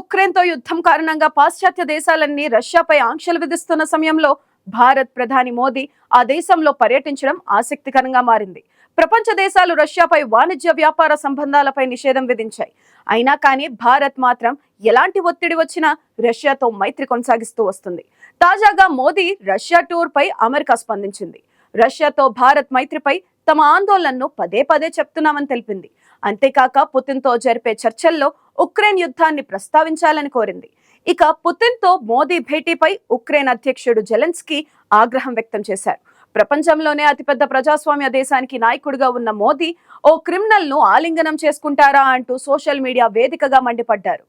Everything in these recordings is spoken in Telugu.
ఉక్రెయిన్తో యుద్ధం కారణంగా పాశ్చాత్య దేశాలన్నీ రష్యాపై ఆంక్షలు విధిస్తున్న సమయంలో భారత్ ప్రధాని మోదీ ఆ దేశంలో పర్యటించడం ఆసక్తికరంగా మారింది. ప్రపంచ దేశాలు రష్యాపై వాణిజ్య వ్యాపార సంబంధాలపై నిషేధం విధించాయి. అయినా కానీ భారత్ మాత్రం ఎలాంటి ఒత్తిడి వచ్చినా రష్యాతో మైత్రి కొనసాగిస్తూ వస్తుంది. తాజాగా మోదీ రష్యా టూర్ పై అమెరికా స్పందించింది. రష్యాతో భారత్ మైత్రిపై తమ ఆందోళనను పదే పదే చెప్తున్నామని తెలిపింది. అంతేకాక పుతిన్తో జరిపే చర్చల్లో ఉక్రెయిన్ యుద్ధాన్ని ప్రస్తావించాలని కోరింది. ఇక పుతిన్తో మోదీ భేటీపై ఉక్రెయిన్ అధ్యక్షుడు జెలెన్స్కీ ఆగ్రహం వ్యక్తం చేశారు. ప్రపంచంలోనే అతిపెద్ద ప్రజాస్వామ్య దేశానికి నాయకుడిగా ఉన్న మోదీ ఓ క్రిమినల్ను ఆలింగనం చేసుకుంటారా? అంటూ సోషల్ మీడియా వేదికగా మండిపడ్డారు.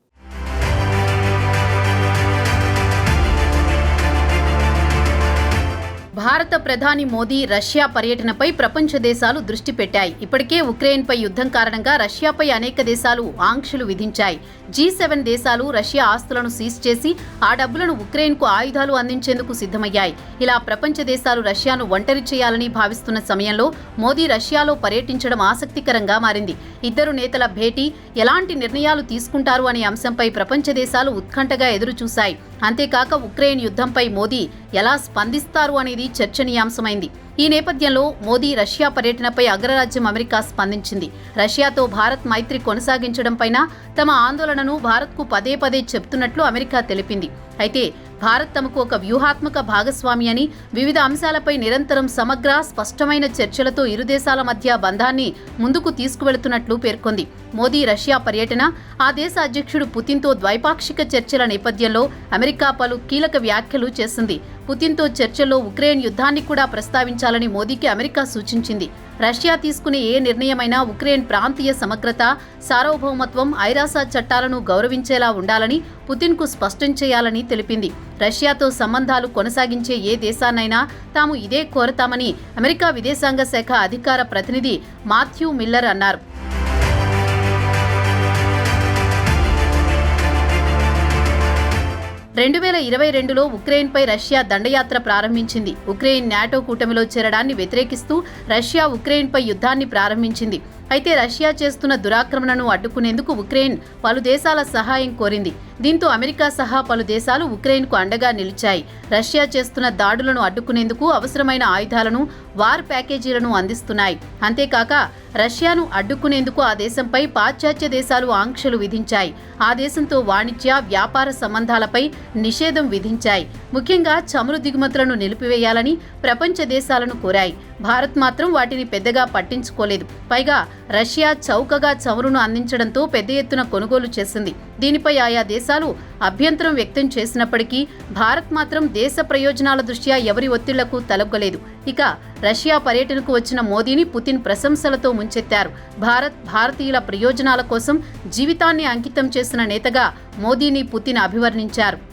భారత ప్రధాని మోదీ రష్యా పర్యటనపై ప్రపంచ దేశాలు దృష్టి పెట్టాయి. ఇప్పటికే ఉక్రెయిన్పై యుద్ధం కారణంగా రష్యాపై అనేక దేశాలు ఆంక్షలు విధించాయి. జీ సెవెన్ దేశాలు రష్యా ఆస్తులను సీజ్ చేసి ఆ డబ్బులను ఉక్రెయిన్కు ఆయుధాలు అందించేందుకు సిద్ధమయ్యాయి. ఇలా ప్రపంచ దేశాలు రష్యాను ఒంటరి చేయాలని భావిస్తున్న సమయంలో మోదీ రష్యాలో పర్యటించడం ఆసక్తికరంగా మారింది. ఇద్దరు నేతల భేటీ ఎలాంటి నిర్ణయాలు తీసుకుంటారు అనే అంశంపై ప్రపంచ దేశాలు ఉత్కంఠగా ఎదురుచూశాయి. అంతేకాక ఉక్రెయిన్ యుద్ధంపై మోదీ ఎలా స్పందిస్తారు అనేది చర్చనీయాంశమైంది. ఈ నేపథ్యంలో మోదీ రష్యా పర్యటనపై అగ్రరాజ్యం అమెరికా స్పందించింది. రష్యాతో భారత్ మైత్రి కొనసాగించడంపైన తమ ఆందోళనను భారత్కు పదే పదే చెప్తున్నట్లు అమెరికా తెలిపింది. అయితే భారత్ తమకు ఒక వ్యూహాత్మక భాగస్వామి అని వివిధ అంశాలపై నిరంతరం సమగ్ర స్పష్టమైన చర్చలతో ఇరు దేశాల మధ్య బంధాన్ని ముందుకు తీసుకువెళుతున్నట్లు పేర్కొంది. మోదీ రష్యా పర్యటన ఆ దేశ అధ్యక్షుడు పుతిన్తో ద్వైపాక్షిక చర్చల నేపథ్యంలో అమెరికా పలు కీలక వ్యాఖ్యలు చేసింది. పుతిన్తో చర్చలో ఉక్రెయిన్ యుద్ధాన్ని కూడా ప్రస్తావించాలని మోదీకి అమెరికా సూచించింది. రష్యా తీసుకునే ఏ నిర్ణయమైనా ఉక్రెయిన్ ప్రాంతీయ సమగ్రత సార్వభౌమత్వం ఐరాసా చట్టాలను గౌరవించేలా ఉండాలని పుతిన్కు స్పష్టం చేయాలని తెలిపింది. రష్యాతో సంబంధాలు కొనసాగించే ఏ దేశాన్నైనా తాము ఇదే కోరతామని అమెరికా విదేశాంగ శాఖ అధికార ప్రతినిధి మాథ్యూ మిల్లర్ అన్నారు. రెండు వేల ఇరవై రెండులో ఉక్రెయిన్పై రష్యా దండయాత్ర ప్రారంభించింది. ఉక్రెయిన్ నాటో కూటమిలో చేరడాన్ని వ్యతిరేకిస్తూ రష్యా ఉక్రెయిన్పై యుద్ధాన్ని ప్రారంభించింది. అయితే రష్యా చేస్తున్న దురాక్రమణను అడ్డుకునేందుకు ఉక్రెయిన్ పలు దేశాల సహాయం కోరింది. దీంతో అమెరికా సహా పలు దేశాలు ఉక్రెయిన్కు అండగా నిలిచాయి. రష్యా చేస్తున్న దాడులను అడ్డుకునేందుకు అవసరమైన ఆయుధాలను వార్ ప్యాకేజీలను అందిస్తున్నాయి. అంతేకాక రష్యాను అడ్డుకునేందుకు ఆ దేశంపై పాశ్చాత్య దేశాలు ఆంక్షలు విధించాయి. ఆ దేశంతో వాణిజ్య వ్యాపార సంబంధాలపై నిషేధం విధించాయి. ముఖ్యంగా చమురు దిగుమతులను నిలిపివేయాలని ప్రపంచ దేశాలను కోరాయి. భారత్ మాత్రం వాటిని పెద్దగా పట్టించుకోలేదు. పైగా రష్యా చౌకగా చమురును అందించడంతో పెద్ద ఎత్తున కొనుగోలు చేసింది. దీనిపై ఆయా దేశాలు అభ్యంతరం వ్యక్తం చేసినప్పటికీ భారత్ మాత్రం దేశ ప్రయోజనాల దృష్ట్యా ఎవరి ఒత్తిళ్ళకు తలొగ్గలేదు. ఇక రష్యా పర్యటనకు వచ్చిన మోదీని పుతిన్ ప్రశంసలతో ముంచెత్తారు. భారత్ భారతీయుల ప్రయోజనాల కోసం జీవితాన్ని అంకితం చేసిన నేతగా మోదీని పుతిన్ అభివర్ణించారు.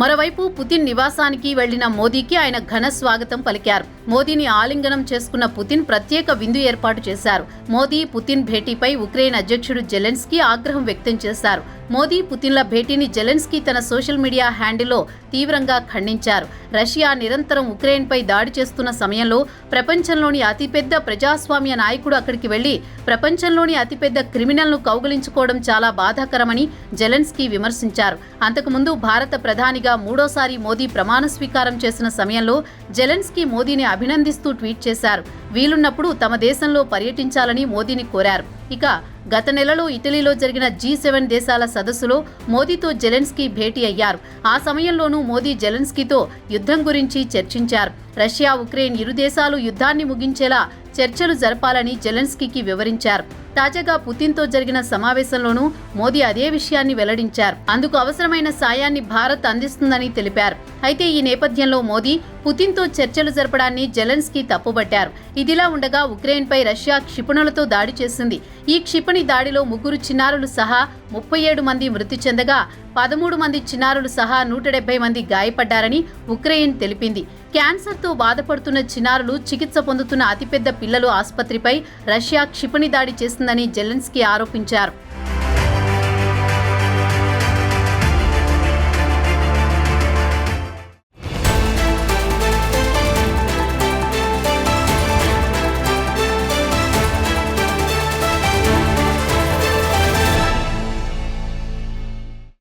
మరోవైపు పుతిన్ నివాసానికి వెళ్ళిన మోదీకి ఆయన ఘన స్వాగతం పలికారు. మోదీని ఆలింగనం చేసుకున్న పుతిన్ ప్రత్యేక విందు ఏర్పాటు చేశారు. మోదీ పుతిన్ భేటీపై ఉక్రెయిన్ అధ్యక్షుడు జెలెన్స్కీ ఆగ్రహం వ్యక్తం చేశారు. మోదీ పుతిన్ల భేటీని జెలెన్స్కీ తన సోషల్ మీడియా హ్యాండిల్లో తీవ్రంగా ఖండించారు. రష్యా నిరంతరం ఉక్రెయిన్పై దాడి చేస్తున్న సమయంలో ప్రపంచంలోని అతిపెద్ద ప్రజాస్వామ్య నాయకుడు అక్కడికి వెళ్ళి ప్రపంచంలోని అతిపెద్ద క్రిమినల్ను కౌగలించుకోవడం చాలా బాధాకరమని జెలెన్స్కీ విమర్శించారు. అంతకుముందు భారత ప్రధానిగా మూడోసారి మోదీ ప్రమాణ స్వీకారం చేసిన సమయంలో జెలెన్స్కీ మోదీని అభినందిస్తూ ట్వీట్ చేశారు. వీలున్నప్పుడు తమ దేశంలో పర్యటించాలని మోదీని కోరారు. ఇక గత నెలలో ఇటలీలో జరిగిన జీ సెవెన్ దేశాల సదస్సులో మోదీతో జెలెన్స్కీ భేటీ అయ్యారు. ఆ సమయంలోనూ మోదీ జెలెన్స్కీతో యుద్ధం గురించి చర్చించారు. రష్యా ఉక్రెయిన్ ఇరు దేశాలు యుద్ధాన్ని ముగించేలా చర్చలు జరపాలని జెలెన్స్కీకి వివరించారు. తాజాగా పుతిన్తో జరిగిన సమావేశంలోనూ మోదీ అదే విషయాన్ని వెల్లడించారు. అందుకు అవసరమైన సాయాన్ని భారత్ అందిస్తుందని తెలిపారు. అయితే ఈ నేపథ్యంలో మోదీ పుతిన్తో చర్చలు జరపడాన్ని జెలెన్స్కీ తప్పుబట్టారు. ఇదిలా ఉండగా ఉక్రెయిన్పై రష్యా క్షిపణులతో దాడి చేసింది. ఈ క్షిపణి దాడిలో ముగ్గురు చిన్నారులు సహా ముప్పై ఏడు మంది మృతి చెందగా పదమూడు మంది చిన్నారులు సహా నూట డెబ్బై మంది గాయపడ్డారని ఉక్రెయిన్ తెలిపింది. క్యాన్సర్తో బాధపడుతున్న చిన్నారులు చికిత్స పొందుతున్న అతిపెద్ద పిల్లలు ఆసుపత్రిపై రష్యా క్షిపణి దాడి చేసిందని జెలెన్స్కీ ఆరోపించారు.